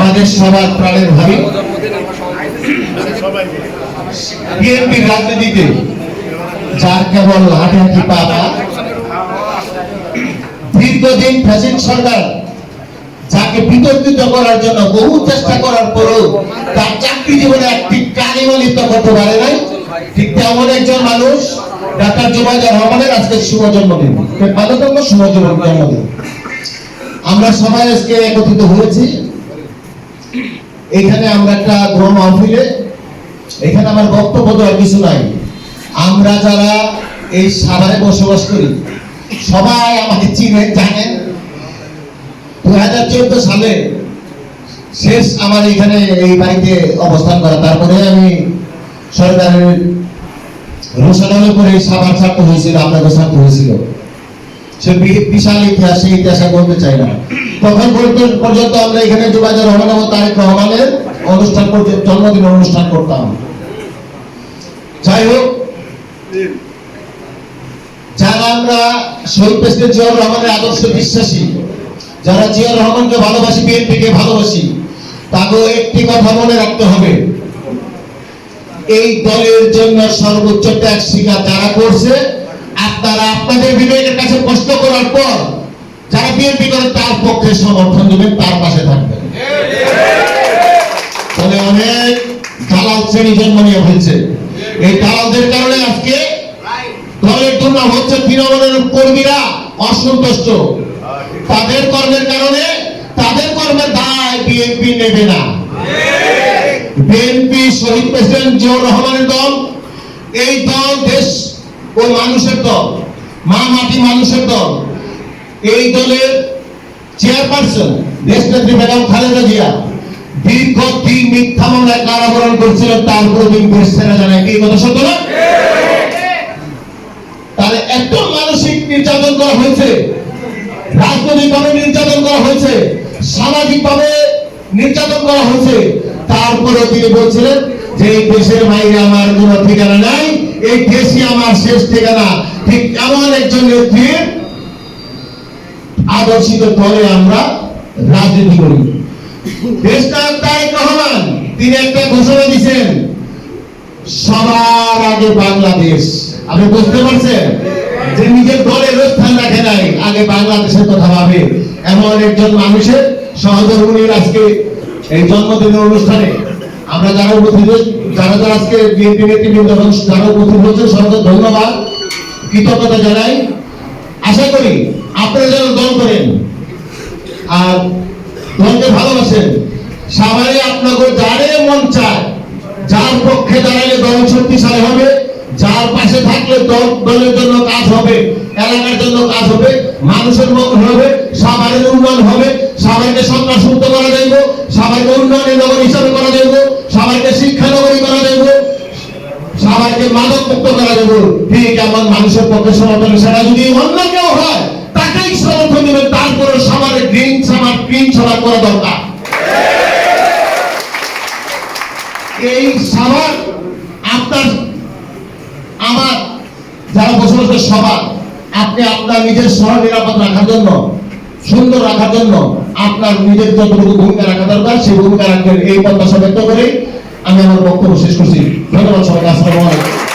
আমাদের সবার প্রাণের ভাবি বিএনপির রাজনীতিতে যার কেবল হাঁটি হাঁটি পা পা দীর্ঘদিন ফ্যাসিন সরকার যাকে বিতর্কিত করার জন্য বহু চেষ্টা করার পরেও তার চাকরি জীবনে একটি কালিমালিত করতে পারে নাই। ঠিক তেমন একজন মানুষ ডাক্তার জুবাইদার রহমানের আজকে শুভ জন্মদিন। ভালোতম শুভ জন্মদিন। আমরা সবাই আজকে একত্রিত হয়েছি। এখানে আমরা একটা মাহফিলে, এখানে আমার বক্তব্য দেওয়ার কিছু নাই। আমরা যারা এই সাভারে বসবাস করি, সবাই আমাকে চিনেন জানেন। দু হাজার চোদ্দ সালে শেষ আমার এখানে এই বাড়িতে অবস্থান করা। তারপরে আমি সরকারের রোশনালে করে সাভার ছাত্র হয়েছিল, আপনাদের ছাত্র হয়েছিল। সে বিশাল ইতিহাস, সেই ইতিহাসে বলতে চাই না। তখন পর্যন্ত আমরা এখানে যোগাযোগ রহমান এবং তারেক রহমানের অনুষ্ঠান করতে জন্মদিন অনুষ্ঠান করতাম। যাই হোক যারা আমরা শহীদ প্রেসিডেন্ট জিয়াউর রহমানের আদর্শ বিশ্বাসী, যারা জিয়াউর রহমানকে ভালোবাসি, বিএনপিকে ভালোবাসি, তাকেও একটি কথা মনে রাখতে হবে। এই দলের জন্য সর্বোচ্চ ত্যাগ স্বীকার যারা করছে আপনারা আপনাদের বিবেকের কাছে প্রশ্ন করার পর তার সমর্থন দেবেন তার পাশে থাকবেন অনেক দালাল শ্রেণি জন্ম নিয়ে ফেলছে এই দালালদের কারণে আজকে দলের দুর্নাম হচ্ছে তৃণমূলের কর্মীরা অসন্তুষ্ট। তাদের কর্মের কারণে, তাদের কর্মের দায় বিএনপি নেবে না। বিএনপি শহীদ প্রেসিডেন্ট জিয়াউর রহমানের দল, এই দল দেশ ও মানুষের দল, মা মাটি মানুষের দল, এই দলের চেয়ারপারসন দেশনেত্রী বেগম খালেদা জিয়া, দীর্ঘ দিন মিথ্যা মামলায় কারাবরণ করছিল তারপরে দিন দেশ ছেড়ে জানায় কি কথা সত্য না? তাহলে এত মানসিক নির্যাতন করা হয়েছে, রাজনৈতিকভাবে নির্যাতন করা হয়েছে, সামাজিকভাবে নির্যাতন করা হয়েছে তারপরে তিনি বলছিলেন যে এই দেশের বাইরে আমার কোনো ঠিকানা নাই, এই দেশই আমার শেষ ঠিকানা। ঠিক এমন একজন নেত্রীর আদর্শিত দলে আমরা রাজনীতি করি। তারেক রহমান, তিনি একটা ঘোষণা সবার আগে বাংলাদেশ। আপনি বুঝতে পারছেন? যে নিজের দলের স্থান রাখে নাই, আগে বাংলাদেশের কথা ভাবে। এমন একজন মানুষের সহধর্মীর আজকে এই জন্মদিনের অনুষ্ঠানে আমরা যারা উপস্থিত যারা যারা আজকে বিএনপি নেতৃবৃন্দ যারা উপস্থিত হয়েছে সবাইকে ধন্যবাদ, কৃতজ্ঞতা জানাই। আশা করি আপনারা যেন করেন। আর ভালোবাসেন। সবাই আপনাকে যারে মন চায়, যার পক্ষে দাঁড়ালে দল শক্তিশালী হবে, যার পাশে থাকলে দল দলের জন্য কাজ হবে, এলাকার জন্য কাজ হবে, মানুষের মঙ্গল হবে উন্নয়ন হবে, সবাইকে সন্ত্রাস মুক্ত করা যাইব, সবাইকে উন্নয়নের নগর হিসাবে করা যাইব, সবাইকে শিক্ষা নগরী করা যাইব, সবাইকে মাদক মুক্ত করা যাবে ঠিক এমন মানুষের পক্ষে সমর্থন সেটা যদি অন্য এই সবার আপনার, আমার যারা বসবাস করে সবার আপনি আপনার নিজের শহর নিরাপদ রাখার জন্য, সুন্দর রাখার জন্য আপনার নিজের যতটুকু ভূমিকা রাখা দরকার, সেই ভূমিকা রাখবেন এই প্রত্যাশা ব্যক্ত করে আমি আমার বক্তব্য শেষ করছি। ধন্যবাদ সবাইকে, আসসালামু আলাইকুম।